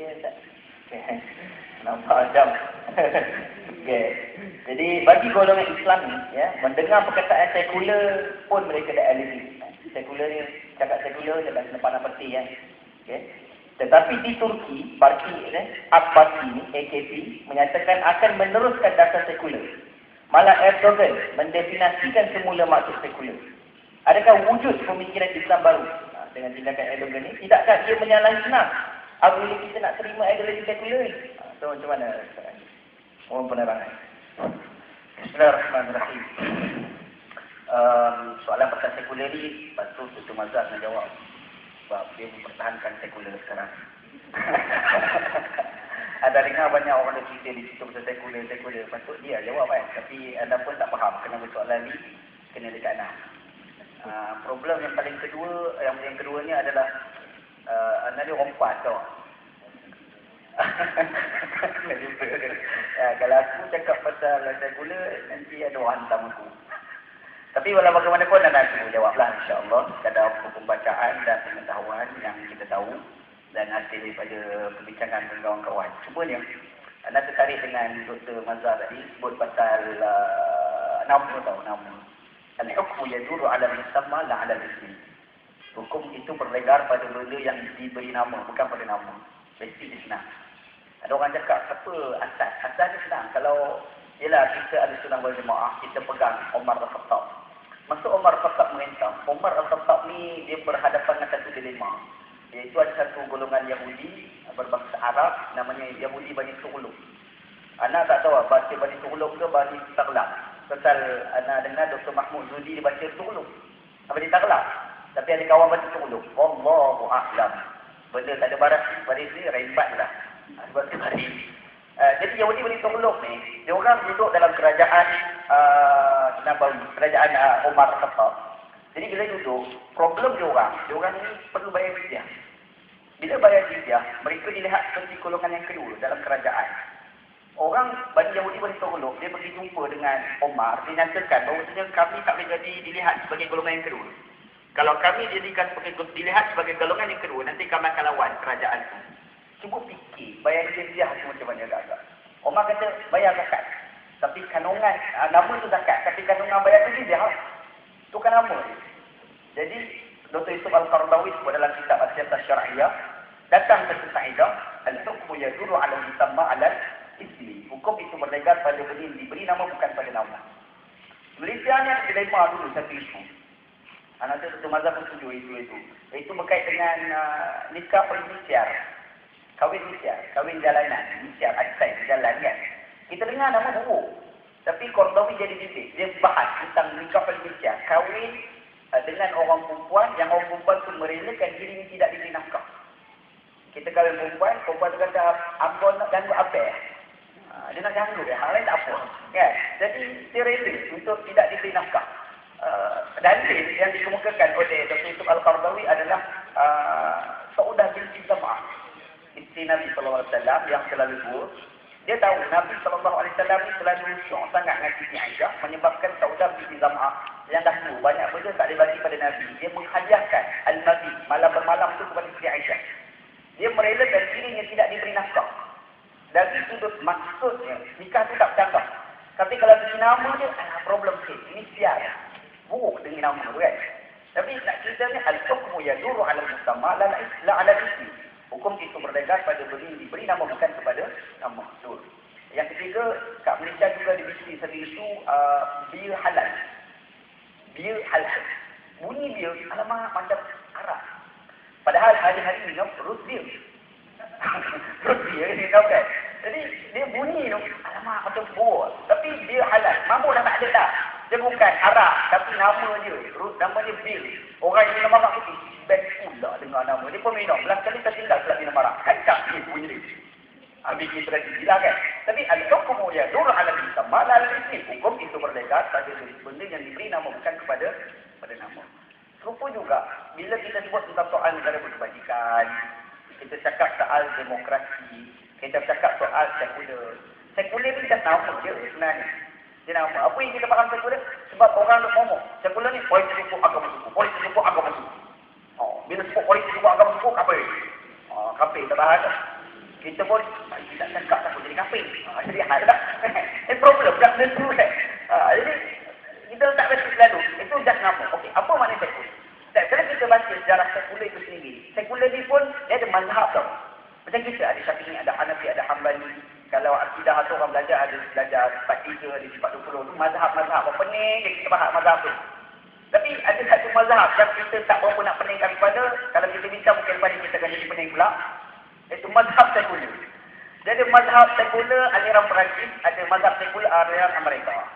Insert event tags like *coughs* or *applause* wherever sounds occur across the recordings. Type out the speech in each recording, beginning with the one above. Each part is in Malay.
dia tak. *laughs* Nampak macam. *laughs* okay. Jadi bagi golongan Islam ni, ya, mendengar perkataan sekular pun mereka dah alergi. Sekular ni, cakap sekular jangan kena pandang peti ya. Okay. Tetapi di Turki, parti eh, Abbasi ni, AKP, menyatakan akan meneruskan dasar sekular. Malah Erdogan mendefinasikan semula maksud sekular. Adakah wujud pemikiran Islam baru ha, dengan tindakan Erdogan ni? Tidakkah dia menyalahi Islam? Apabila kita nak terima ideologi sekular ni? Ha, macam mana? Mohon penerangan. Bismillahirrahmanirrahim. Um, soalan pasal sekular ni, patut Dr. Mazhar nak jawab. Sebab dia mempertahankan sekular sekarang. *laughs* Ada dengar banyak orang yang cerita di situ pasal sekular, sekular. Patut dia jawab kan. Tapi anda pun tak faham kenapa soalan ni kena dekat anak. Uh, problem yang paling kedua, yang yang kedua ni adalah uh, anda ni rompas tau. *laughs* ya, kalau aku cakap pasal sekular, nanti ada orang hantam aku. Tapi walau bagaimanapun anda aku jawablah insyaAllah. Kadar pembacaan dan pengetahuan yang kita tahu dan hasil daripada perbincangan dengan kawan-kawan. Cuma ni, anda tertarik dengan Dr. Mazhar tadi, sebut pasal uh, nama tahu, nama. Al-hukmu yaduru ala musamma la ala ismi. Hukum itu berlegar pada benda yang diberi nama, bukan pada nama. Basic di senang. Ada orang cakap, apa asas? Asas ni senang. Kalau, ialah kita ada sunang wal jemaah, kita pegang Omar Al-Khattab. Masa Omar Al-Khattab merintah, Omar Al-Khattab ni dia berhadapan dengan satu dilema. Iaitu ada satu golongan Yahudi berbangsa Arab namanya Yahudi Bani Tughluq. Anak tak tahu baca Bani Tughluq ke Bani Taghlaq. Pasal anak dengar Dr. Mahmud Zudi dia baca Tughluq. Bani Taghlaq. Tapi ada kawan baca Tughluq. Wallahu a'lam. Benda tak ada barat baris ni rembat lah. Sebab tu tadi. Uh, jadi Yahudi Bani Tughluq ni, dia orang duduk dalam kerajaan uh, Nabawi, kerajaan uh, Umar Khattab. Jadi bila duduk, problem dia orang, dia orang ni perlu bayar jizyah. Bila bayar jizyah, mereka dilihat seperti golongan yang kedua dalam kerajaan. Orang Bani Yahudi Bani Togolok, dia pergi jumpa dengan Omar, dia nyatakan bahawa kami tak boleh jadi dilihat sebagai golongan yang kedua. Kalau kami dijadikan sebagai dilihat sebagai golongan yang kedua, nanti kami akan lawan kerajaan itu. Cukup fikir, bayar jizyah tu macam mana agak-agak. Omar kata, bayar zakat. Tapi kandungan, nama tu zakat, tapi kandungan bayar tu jizyah. Itu kan nama. Jadi, Dr. Yusuf Al-Qardawi sebut dalam kitab Asyata Syara'iyah, datang ke Sa'idah, Al-Hukmu Yaduru ala Musamma ala Ismi. Hukum itu berlegar pada benda diberi nama bukan pada nama. Malaysia ni ada dilema dulu satu isu. Anak tu Dr. Mazhab pun setuju isu itu. Itu berkait dengan uh, nikah permisiar. Kawin misiar, kawin jalanan, misiar, adsai, jalan kan. Kita dengar nama buruk. Tapi Kordowi jadi titik. Dia bahas tentang nikah permisian. Kahwin uh, dengan orang perempuan yang orang perempuan tu merelakan diri tidak diberi nafkah. Kita kahwin perempuan, perempuan tu kata, Abang nak ganggu apa? Uh, dia nak ganggu dia, hal lain tak apa. Kan? Jadi dia rela untuk tidak diberi nafkah. Uh, dan yang dikemukakan oleh Dr. Yusuf Al-Qardawi adalah uh, Saudah binti Zam'ah. Isteri Nabi SAW yang selalu buat dia tahu Nabi SAW ni selalu syok sangat dengan Siti Aisyah menyebabkan Saudah binti Zam'ah yang dahulu banyak benda tak dibagi pada Nabi. Dia menghadiahkan Al-Nabi malam bermalam tu kepada Siti Aisyah. Dia merelakan dirinya tidak diberi nafkah. Dari sudut maksudnya, nikah tu tak bercanggah. Tapi kalau beri nama dia, ah, problem sikit. Ini siar. Buruk tu kan. Tapi nak cerita ni, Al-Hukmu ya duru ala musamma la ala isi. Hukum itu berlegar pada beri, diberi nama bukan kepada nama. Betul. Yang ketiga, kat Malaysia juga diberi satu isu uh, bir halal. Bir halal. Bunyi bir, alamak macam Arab. Padahal hari-hari *laughs* ni, perut bir. perut bir ni kau kan. Jadi, dia bunyi alamak macam buah. Tapi dia halal. Mampu dah tak ada dah. Dia bukan Arab, tapi nama dia. Nama dia bir. Orang yang minum arak putih. Best pula dengar nama. Dia pun minum. Belas kali tertinggal pula minum arak. Kacak dia bunyi dia. Ambil kita lagi gila kan. Tapi ya dur ala bisa malal ini. Hukum itu berlegar pada benda yang diberi nama bukan kepada pada nama. Serupa juga bila kita sebut tentang soal negara berkebajikan, kita cakap soal demokrasi, kita cakap soal sekular. Sekular ni dah nama je sebenarnya. Nama. Apa yang kita faham sekular? Sebab orang nak ngomong. Sekular ni politik suku agama suku. Politik suku agama suku. Oh, bila sebut politik suku agama suku, kapal. Oh, kapal tak tahan. Kita pun, kita tak cakap takut jadi kafir. Ha, jadi hal tak. *laughs* Ini problem, tak kan. Ha, jadi, kita tak rasa selalu. Itu just nama. Okey, apa makna sekuler? Tak, kalau kita baca sejarah sekuler itu sendiri, sekuler ni pun, dia ada mazhab tau. Macam kita ada Syafi'i, ada Hanafi, ada Hambali. Kalau akidah tu orang belajar, ada belajar sifat 3, ada sifat 20. Itu mazhab-mazhab. Apa pening kita faham mazhab tu. Tapi ada satu mazhab yang kita tak berapa nak peningkan kepada, kalau kita bincang mungkin lepas kita akan jadi pening pula. Itu mazhab sekuler. Jadi mazhab sekuler aliran Perancis, ada mazhab sekuler aliran Amerika.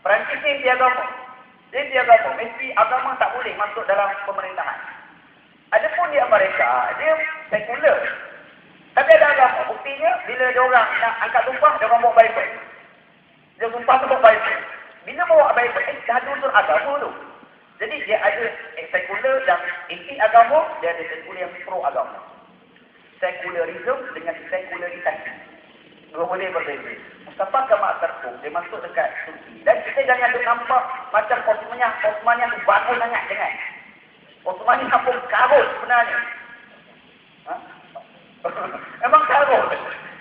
Perancis ni dia agama. Dia dia agama. Mesti agama tak boleh masuk dalam pemerintahan. Adapun di Amerika, dia sekuler. Tapi ada agama. Buktinya, bila dia orang nak angkat sumpah, dia orang bawa Bible. Dia sumpah tu bawa Bible. Bila bawa Bible, eh, dah ada unsur agama tu. Jadi dia ada sekuler yang inti agama, dia ada sekuler yang pro agama. Sekularism dengan sekularisasi. Dua boleh berbeza. Mustafa Kamal Atatürk, dia masuk dekat Turki. Dan kita jangan duk nampak macam Osmaniah, Osmaniah tu bagus sangat, jangan. Osmaniah pun karut sebenarnya. *laughs* Memang karut.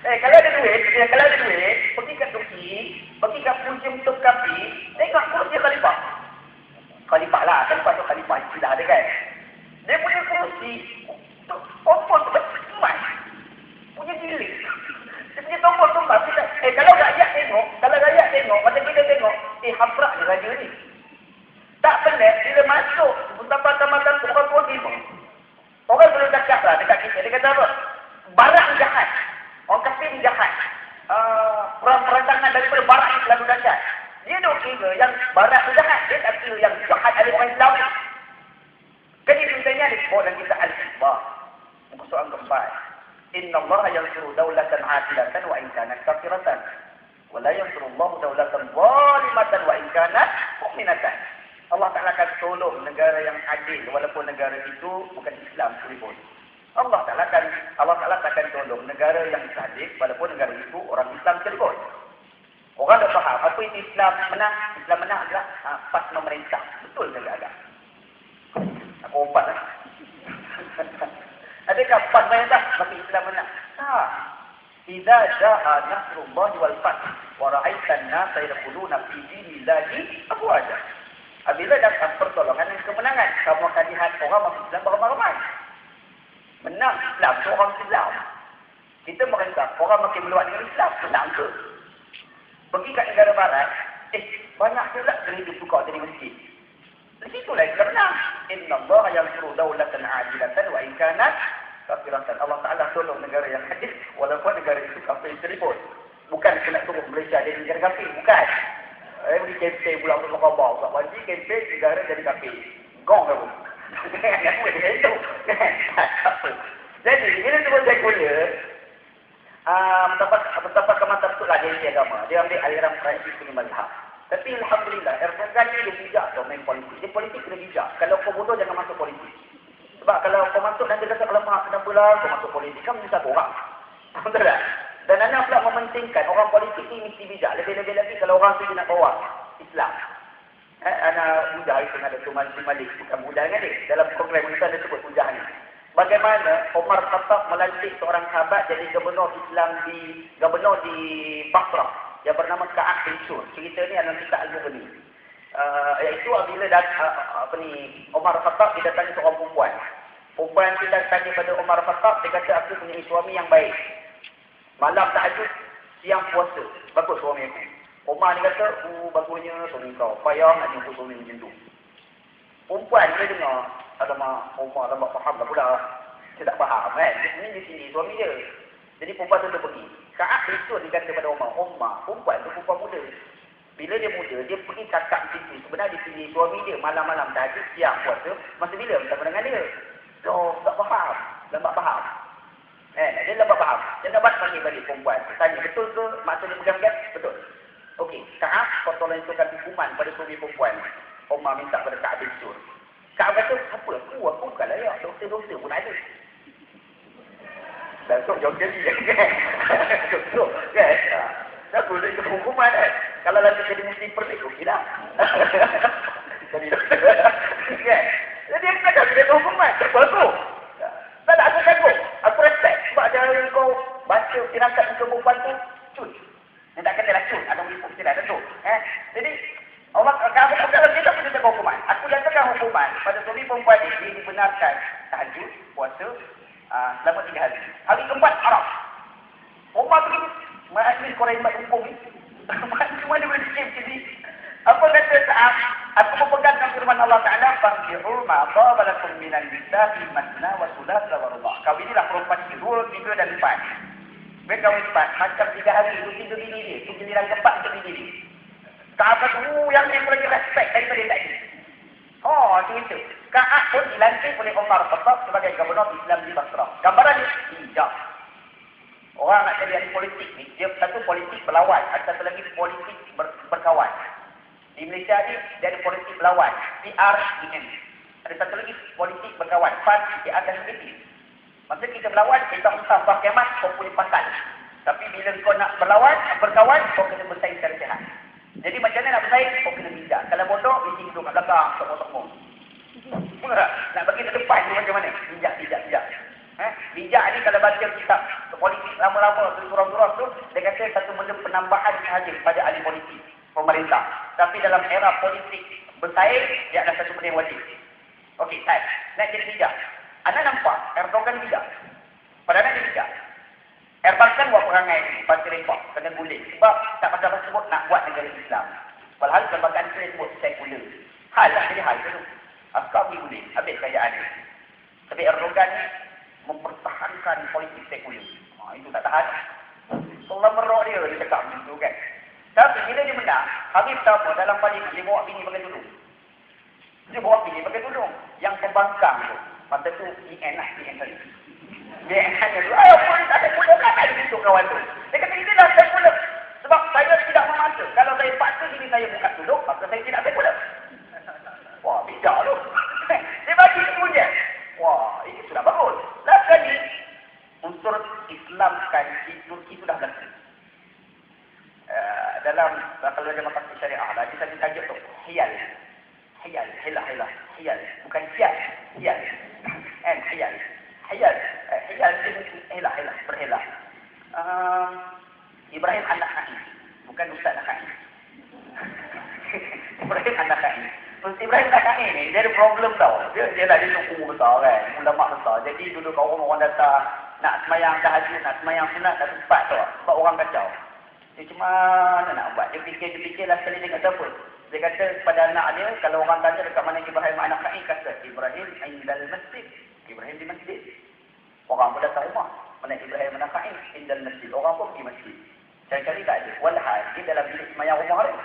Eh, kalau ada duit, eh, kalau ada duit, pergi ke Turki, pergi ke museum Turkapi, tengok kursi khalifah. Khalifah lah, khalifah tu khalifah istilah dia kan. Dia punya kerusi, tombol tu emas. Punya gilik. Dia punya tombol tu. Kita, eh, kalau rakyat tengok, kalau rakyat tengok, macam kita tengok, eh, haprak ni raja ni. Tak pelik, bila masuk, betapa kamatan tu orang tua lima. Orang boleh cakap lah dekat kita. Dia kata apa? Barak jahat. Orang kafir jahat. Uh, perantangan daripada barak ni selalu dahsyat. Dia duk kira yang barat tu jahat. Dia tak kira yang jahat ada orang Islam. Kan dia ceritanya di sebuah dan kita Al-Hibah. Muka soal keempat. Inna Allah yang suruh daulatan adilatan wa inkanat kafiratan. Wa la yang suruh Allah daulatan zalimatan wa inkanat mu'minatan. Allah Ta'ala akan tolong negara yang adil walaupun negara itu bukan Islam sekalipun. Allah Ta'ala akan Allah Ta'ala akan tolong negara yang sadis walaupun negara itu orang Islam sekalipun. Orang dah faham apa itu Islam menang. Islam menang adalah ha, pas memerintah. Betul ke agak? Aku umpat lah. *laughs* Adakah pas memerintah maka Islam menang? Tak. Idza jaa nasrullahi wal fath wa ra'aitan nasa yadkhuluna fi dinillahi afwaja. Apabila datang pertolongan dan kemenangan, kamu akan lihat orang masuk Islam beramai-ramai. Menang Islam orang Islam. Kita merintah, orang makin meluat dengan Islam, menang ke? Pergi kat negara barat, eh, banyak pula gereja suka jadi masjid. Situlah Islam menang. Inna Allah yang suruh daulatan adilatan wa inkanat kafiratan. Allah Ta'ala tolong negara yang hadis, walaupun negara itu kafir sekalipun. Bukan nak suruh Malaysia jadi negara kafir, bukan. Eh, pergi kempen pula untuk khabar. Tak wajib kempen negara jadi kafir. Gong kamu. *laughs* Jadi, bila tu saya kuliah, uh, mendapat betapa dia agama. Dia ambil aliran Perancis punya mazhab. Tapi Alhamdulillah, Erdogan ni dia bijak tau main politik. Dia politik kena bijak. Kalau kau bodoh, jangan masuk politik. Sebab kalau kau masuk nanti kata, alamak, kenapa lah kau masuk politik? Kan menyesal orang. *laughs* Betul tak? Dan anak pula mementingkan orang politik ni mesti bijak. Lebih-lebih lagi kalau orang tu nak bawa Islam. Eh, anak mudah itu ada Tuan Malik. Bukan mudah dengan dia. Dalam program kita ada sebut mudah ni. Bagaimana Omar Khattab melantik seorang sahabat jadi gubernur Islam di gubernur di Basrah yang bernama Ka'ab bin Sur. Cerita ni adalah kisah Al-Mughni. Uh, iaitu bila dat, uh, apa ni Omar Khattab dia datang seorang perempuan. Perempuan tu datang pada Omar Khattab dia kata aku punya suami yang baik. Malam tahajud, siang puasa. Bagus suami aku. Omar ni kata, "Oh, bagusnya suami kau. Payah nak jumpa suami macam tu." Perempuan dia dengar, Alamak, Umar tak faham lah pula. Dia tak faham kan. Ini di sini suami dia. Jadi perempuan tu pergi. Kaat itu dia kata kepada Umar. Umar, perempuan tu perempuan muda. Bila dia muda, dia pergi cakap situ. Sebenarnya di sini suami dia malam-malam tadi siang puasa. Masa bila bersama dengan dia. So, tak faham. Lambat faham. Eh, dia lambat faham. Dia dapat panggil balik perempuan. Tanya, betul ke maksudnya pegang-pegang? Betul. Okey, Kaat kau tolong instrukan hukuman pada suami perempuan. Umar minta pada Kaat bin Sur. Kaab kata, apa aku? Aku bukan layak. Doktor-doktor pun ada. Dan sok jauh jadi *laughs* kan? Sok, kan? Tak boleh ke hukuman kan? Kalau nanti jadi muslim perlik, okey lah. *laughs* jadi doktor. Kan? Jadi dia kata, dia hukuman. Tak apa tu. Tak ada, aku kagum. Aku respect. Sebab pada kau baca tirakat untuk perempuan tu, cun. Yang tak kata lah cun, ada meliput tidak ada tu. Eh? Jadi, Allah kalau, kalau kita pun tidak hukuman. Aku jatuhkan hukuman pada suami perempuan ini dibenarkan tahajud, puasa, uh, selama tiga hari. Hari keempat, Arab. Umar begini, Maksudnya korang hebat hukum ni. *laughs* Macam mana boleh sikit macam ni? Apa kata saat aku memegangkan firman Allah Ta'ala Fankiru ma'ba balakum minan nisa'i masna wa sulasa wa rubah. Kau inilah perempuan ini. Dua, tiga dan empat. Mereka empat. Macam tiga hari. Itu tiga bini dia. Itu giliran keempat untuk bini dia. Apa tu yang yang lagi respect daripada dia tadi. Oh, itu itu. Ka'at pun dilantik oleh Umar Khattab sebagai gubernur Islam di Basrah. Gambaran ni, hijab. Orang nak jadi politik ni, dia satu politik berlawan, ada lagi politik ber, berkawan. Di Malaysia ni, dia ada politik berlawan, PREM. Ada satu lagi politik berkawan, PAN, PR dan SPP. Masa kita berlawan, kita usah berkemat, kau boleh pasal. Tapi bila kau nak berlawan, berkawan, kau kena bersaing secara sehat. Jadi macam mana nak bersaing, kau kena bijak. Kalau bodoh, mesti duduk kat belakang, sokong-sokong. nak bagi ke depan tu macam mana? Bijak, bijak, bijak. Eh? Bijak ni kalau baca kitab politik lama-lama tu surah-surah tu, dia kata satu benda penambahan sahaja pada ahli politik pemerintah. Tapi dalam era politik bersaing, dia adalah satu benda yang wajib. Okey, baik. Nak jadi bijak. Anda nampak Erdogan bijak. Padahal dia bijak. Erdogan buat perangai pasti rempak, kena guling. Sebab tak pasal-pasal sebut nak buat negara Islam. Padahal kelembagaan Islam sebut sekular. Hal lah jadi hal tu. Askar pergi guling, habis kerajaan ni. Tapi Erdogan ni mempertahankan politik sekular. Ha, itu tak tahan. Allah merok dia, dia cakap macam kan. Tapi bila dia menang, hari pertama dalam parlimen, dia bawa bini pakai tudung. Dia bawa bini pakai tudung. Yang pembangkang tu. Masa tu, EN lah, EN tadi. EN hanya tu, ayo pun tak ada pula kata dia tu kawan tu. Dia kata, ini dah saya pula. Sebab saya tidak memasa. Kalau saya paksa diri saya buka tudung, maka saya tidak saya pula. Wah, bijak tu. dia bagi itu je. Wah, ini sudah bagus. Last kali, unsur Islam kan di Turki sudah berlaku. Uh, dalam kalau ada makan syariah lah, kita tajuk tu hiyal. Hiyal, hilah, hilah, hiyal. Bukan hiyal, hiyal. And hiyal. Uh, hiyal hilah, hilah, berhilah. Uh, Ibrahim anak Naim. Bukan Ustaz Naim. *laughs* Ibrahim anak Naim. Ibrahim Nakai ni, dia ada problem tau. Dia, dia lah, dia suku besar kan. Ulama besar. Jadi dulu kau orang, orang datang nak semayang tahajud, nak semayang sunat, tak sempat tau. Sebab orang kacau. Dia cuma mana nak buat. Dia fikir, dia fikir lah sekali dia kata apa. Dia kata kepada anak dia, kalau orang tanya dekat mana Ibrahim anak Nakai, kata Ibrahim indal masjid. Ibrahim di masjid. Orang pun datang rumah. Mana Ibrahim anak Nakai, indal masjid. Orang pun pergi masjid. Cari-cari tak ada. Walhal, dia dalam bilik semayang rumah dia.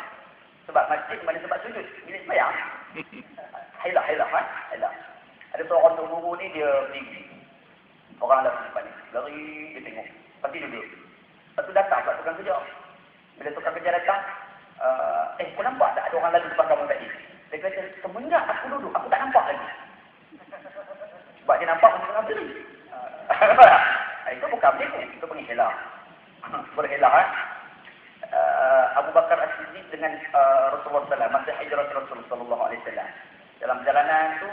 Sebab masjid mana sebab sujud. Bilik semayang. *laughs* Hailah, hailah, ha? Hailah. Ada seorang guru ni dia pergi. Orang lari depan ni. Lari, dia tengok. Lepas tu duduk. Lepas tu datang pula tukang kerja. Bila tukang kerja datang, uh, eh, kau nampak tak ada orang lalu depan kamu tadi? Dia kata, semenjak aku duduk, aku tak nampak lagi. Sebab dia nampak macam tengah beli. itu bukan beli, itu penghilang. *coughs* Berhilang, ha? uh, Abu Bakar As-Siddiq dengan uh, Rasulullah SAW masa hijrah Rasulullah Wasallam. Dalam perjalanan tu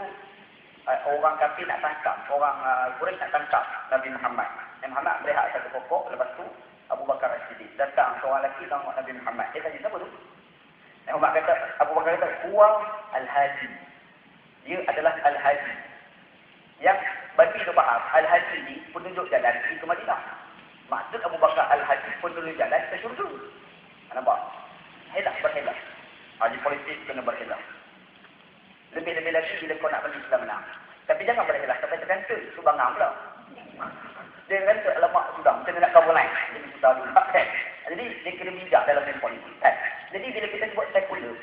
uh, orang kafir nak tangkap, orang uh, Quraisy nak tangkap Nabi Muhammad. Nabi Muhammad berehat satu pokok, lepas tu Abu Bakar As-Siddiq datang seorang lelaki tengok Nabi Muhammad. Dia tanya siapa tu? Nabi Muhammad kata, Abu Bakar kata, Huwa Al-Hadi. Dia adalah Al-Hadi. Yang bagi kita faham, Al-Hadi ni penunjuk jalan pergi ke Madinah. Maksud Abu Bakar Al-Hadi penunjuk jalan ke syurga. Nampak? Helah, berhelah. Ahli politik kena berhelah. Lebih-lebih lagi bila kau nak bagi Islam menang. Tapi jangan berhelah sampai tergantung. Itu bangang pula. Dia kata, alamak sudah, macam nak cover line. Jadi susah dulu. *laughs* Jadi dia kena bijak dalam dunia politik. Kan? Jadi bila kita sebut sekular,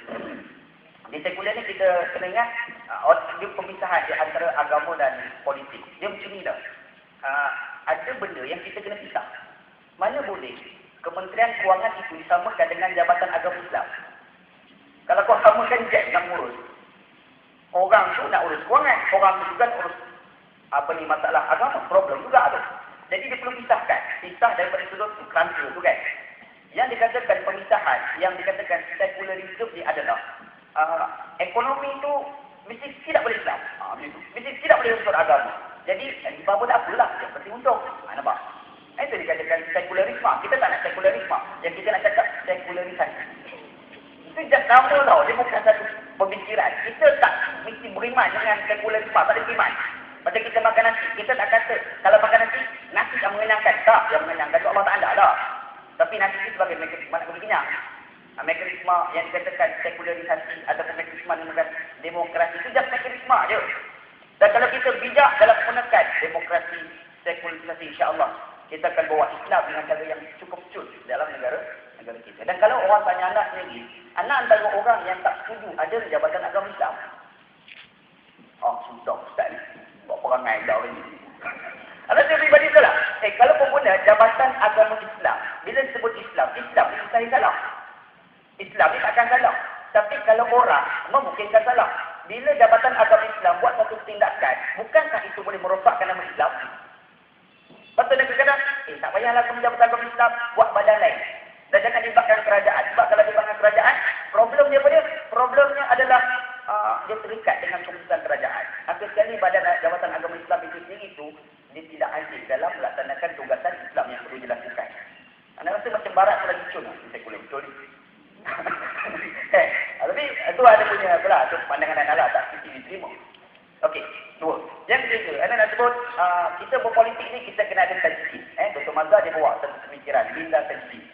di sekular ni kita kena ingat, uh, dia pemisahan di antara agama dan politik. Dia macam ni dah. Uh, ada benda yang kita kena pisah. Mana boleh Kementerian Kewangan itu disamakan dengan Jabatan Agama Islam. Kalau kau samakan jet nak urus, orang tu nak urus kewangan, orang tu juga urus apa ni masalah agama, problem juga ada. Jadi dia perlu pisahkan. Pisah daripada sudut kerangka tu kan. Yang dikatakan pemisahan, yang dikatakan secularism ni adalah uh, ekonomi tu mesti tidak boleh Islam. Uh, mesti tidak boleh unsur agama. Jadi, apa pun tak apalah. Yang penting untung. Sekularisme. Kita tak nak sekularisme. Yang kita nak cakap sekularisasi. Itu dah sama tau. Dia bukan satu pemikiran. Kita tak mesti beriman dengan sekularisme. Tak ada iman. Macam kita makan nasi. Kita tak kata, kalau makan nasi, nasi yang mengenyangkan. Tak, yang mengenyangkan. Itu Allah Ta'ala lah. Tapi nasi itu sebagai mekanisme beri kenyang. Ha, mekanisme yang dikatakan sekularisasi ataupun mekanisme demokrasi. Itu just mekanisme je. Dan kalau kita bijak dalam menggunakan demokrasi, sekularisasi, insyaAllah, kita akan bawa Islam dengan cara yang cukup cut dalam negara negara kita. Dan kalau orang tanya anak sendiri, anak antara orang yang tak setuju ada jabatan agama Islam. Oh, sudah Ustaz ni. Buat perangai dah orang ni. Ada saya pribadi salah. Eh, kalau pengguna jabatan agama Islam, bila disebut Islam, Islam ni saya salah. Islam ni takkan salah. Tapi kalau orang memungkinkan salah. Bila jabatan agama Islam buat satu tindakan, bukankah itu boleh merosakkan nama Islam? Betul dia kadang eh tak payahlah jabatan agama Islam, buat badan lain. Dan jangan libatkan kerajaan. Sebab kalau libatkan kerajaan, problemnya apa dia? Problemnya adalah uh, dia terikat dengan keputusan kerajaan. Akhir sekali badan jabatan agama Islam itu sendiri itu, dia tidak adil dalam melaksanakan tugasan Islam yang perlu dilakukan. Anda rasa macam barat tu lagi cun lah, sekular. Betul ni? *laughs* eh, tapi itu ada punya apalah, itu pandangan anak lah, tak mesti diterima. Okey, dua. Yang ketiga, anda nak sebut, uh, kita berpolitik ni kita kena ada tajdid. Eh, Dr. Mazhar dia bawa satu pemikiran, bila tajdid.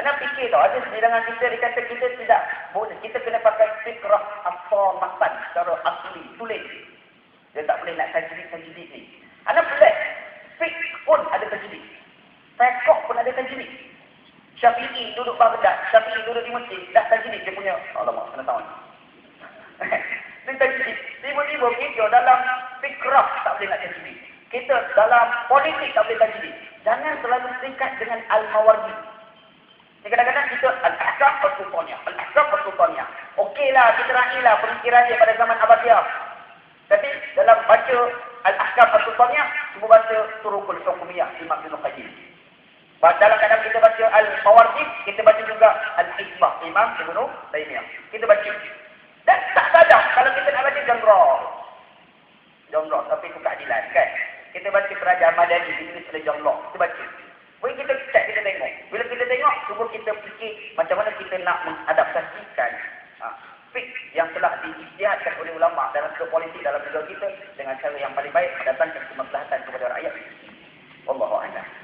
Anda fikir tau, ada sebilangan kita dia kata kita tidak boleh, kita kena pakai fikrah asal matan secara asli, tulis. Dia tak boleh nak tajdid-tajdid ni. Anda pelik, fik pun ada tajdid. Fiqh pun ada tajdid. Syafi'i duduk Baghdad, Syafi'i duduk di Mesir, dah tajdid dia punya, alamak, kena tahu ni. *laughs* Dia tajdid. Kita dalam fikrah tak boleh nak tajdid. Kita dalam politik tak boleh tajdid. Jangan selalu terikat dengan al-mawardi. Kadang-kadang kita al-ahkam persultannya, al-ahkam persultannya. Okeylah, kita raihlah pemikiran dia pada zaman Abbasiyah. Tapi dalam baca al-ahkam persultannya, cuba baca Turukul Hukumiyah, Imam Ibn Qayyim. Dalam kadang kita baca al-mawardi, kita baca juga al-hikmah, Imam Ibn Taymiyah. Kita baca. Dan tak sadar kalau kita nak baca jangral. Jangral, tapi itu keadilan kan. Kita baca kerajaan Madani, ditulis oleh jangral. Kita baca. Boleh kita cek, kita tengok. Bila kita tengok, cuba kita fikir macam mana kita nak mengadaptasikan ha, fik yang telah diistihatkan oleh ulama dalam politik dalam negara kita dengan cara yang paling baik mendatangkan kemaslahatan kepada rakyat. Wallahu'alam.